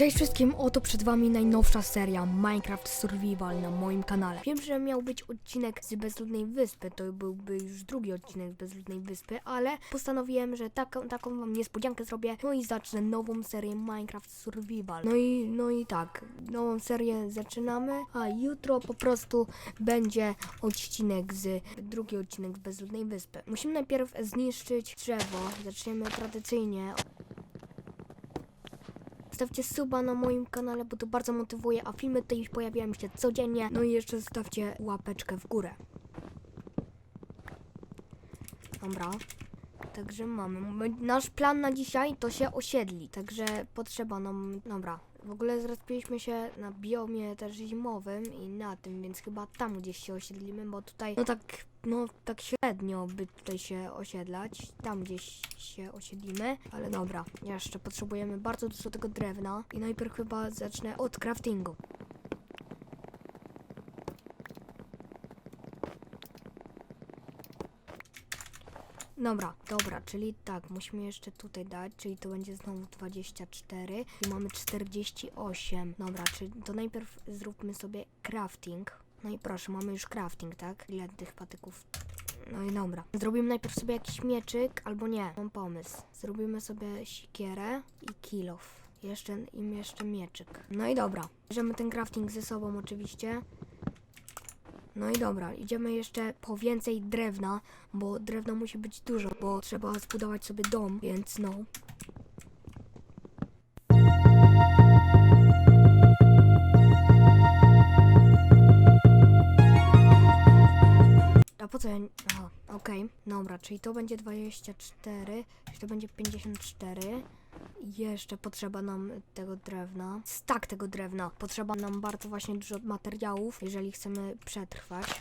Cześć wszystkim, oto przed wami najnowsza seria Minecraft Survival na moim kanale. Wiem, że miał być odcinek z Bezludnej Wyspy, to byłby już drugi odcinek z Bezludnej Wyspy, ale postanowiłem, że taką, taką wam niespodziankę zrobię, no i zacznę nową serię Minecraft Survival. No i, no i tak, nową serię zaczynamy, a jutro po prostu będzie odcinek z, drugi odcinek z Bezludnej Wyspy. Musimy najpierw zniszczyć drzewo, zaczniemy tradycyjnie Zostawcie suba na moim kanale, bo to bardzo motywuje, a filmy tutaj pojawiają się codziennie. No i jeszcze zostawcie łapeczkę w górę. Dobra. Także mamy. My- Nasz plan na dzisiaj to się osiedli, także potrzeba nam. Dobra. W ogóle zrespiliśmy się na biomie też zimowym i na tym, więc chyba tam gdzieś się osiedlimy, bo tutaj no tak, no tak średnio by tutaj się osiedlać. Tam gdzieś się osiedlimy, ale dobra. Jeszcze potrzebujemy bardzo dużo tego drewna i najpierw chyba zacznę od craftingu. Dobra, dobra, czyli tak, musimy jeszcze tutaj dać, czyli to będzie znowu 24 i mamy 48. Dobra, czyli to najpierw zróbmy sobie crafting. No i proszę, mamy już crafting, tak? Ile tych patyków? No i dobra. Zrobimy najpierw sobie jakiś mieczyk, albo nie, mam pomysł. Zrobimy sobie sikierę i kilof. Jeszcze, im jeszcze mieczyk. No i dobra. Bierzemy ten crafting ze sobą oczywiście. No i dobra, idziemy jeszcze po więcej drewna, bo drewna musi być dużo, bo trzeba zbudować sobie dom, więc no. A po co ja... Aha, okej, dobra, czyli to będzie 24, czyli to będzie 54. Jeszcze potrzeba nam tego drewna. Stak tego drewna. Potrzeba nam bardzo właśnie dużo materiałów, jeżeli chcemy przetrwać.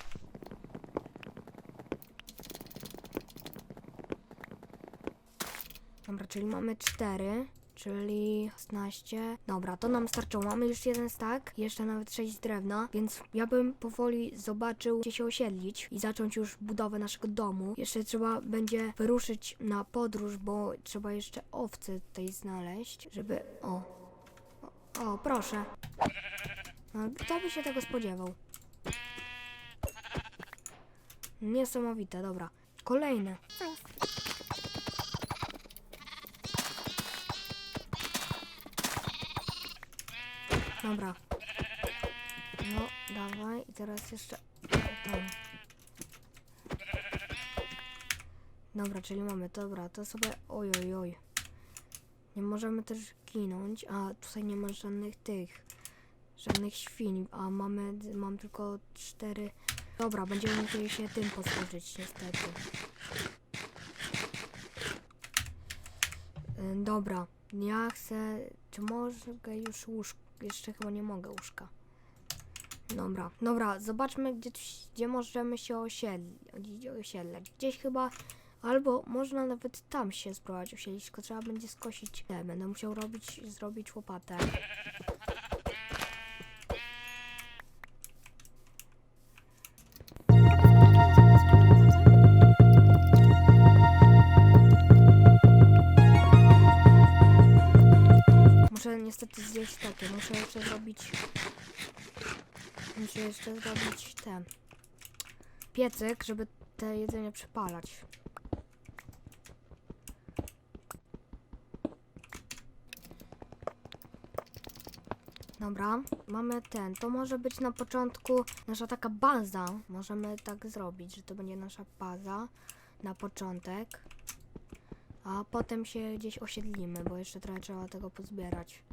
Dobra, czyli mamy 4, czyli 16. Dobra, to nam starczyło. Mamy już jeden stack, jeszcze nawet 6 drewna, więc ja bym powoli zobaczył, gdzie się osiedlić i zacząć już budowę naszego domu. Jeszcze trzeba będzie wyruszyć na podróż, bo trzeba jeszcze owce tutaj znaleźć, żeby... O, o, proszę. No, kto by się tego spodziewał? Niesamowite, dobra. Kolejne. Dobra. No, dawaj. I teraz jeszcze tam. Dobra, czyli mamy, dobra, to sobie, oj, oj, oj. Nie możemy też ginąć, a tutaj nie ma żadnych tych, żadnych świń, a mamy, mam tylko cztery. Dobra, będziemy musieli się tym posłużyć, niestety. Y, Dobra, ja chcę. Czy mogę już łóżko? Jeszcze chyba nie mogę łóżka. Dobra, dobra, zobaczmy, gdzie, gdzie możemy się osiedli, osiedlać. Gdzieś chyba, albo można nawet tam się spróbować osiedlić, tylko trzeba będzie skosić. Nie, będę musiał robić, zrobić łopatę. Niestety zjeść takie, muszę jeszcze zrobić... Muszę jeszcze zrobić te... Piecyk, żeby te jedzenie przypalać. Dobra, mamy ten. To może być na początku nasza taka baza. Możemy tak zrobić, że to będzie nasza baza na początek. A potem się gdzieś osiedlimy, bo jeszcze trochę trzeba tego pozbierać.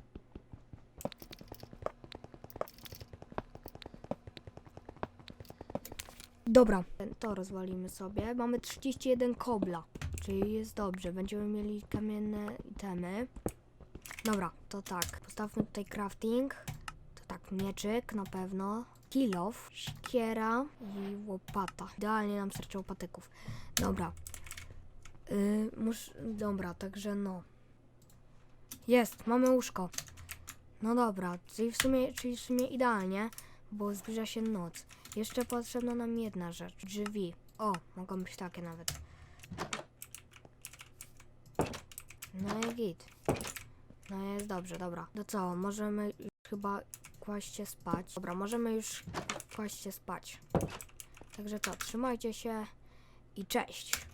Dobra, to rozwalimy sobie. Mamy 31 kobla, czyli jest dobrze. Będziemy mieli kamienne itemy. Dobra, to tak. Postawmy tutaj crafting. To tak, mieczyk na pewno. Kilof, sikiera i łopata. Idealnie nam starczy łopatyków. Dobra. Yy, mus... Dobra, także no. Jest, mamy łóżko. No dobra, czyli w sumie, czyli w sumie idealnie, bo zbliża się noc. Jeszcze potrzebna nam jedna rzecz. Drzwi. O, mogą być takie nawet. No i git. No jest dobrze, dobra. No co, możemy już chyba kłaść się spać. Dobra, możemy już kłaść się spać. Także co, trzymajcie się i cześć.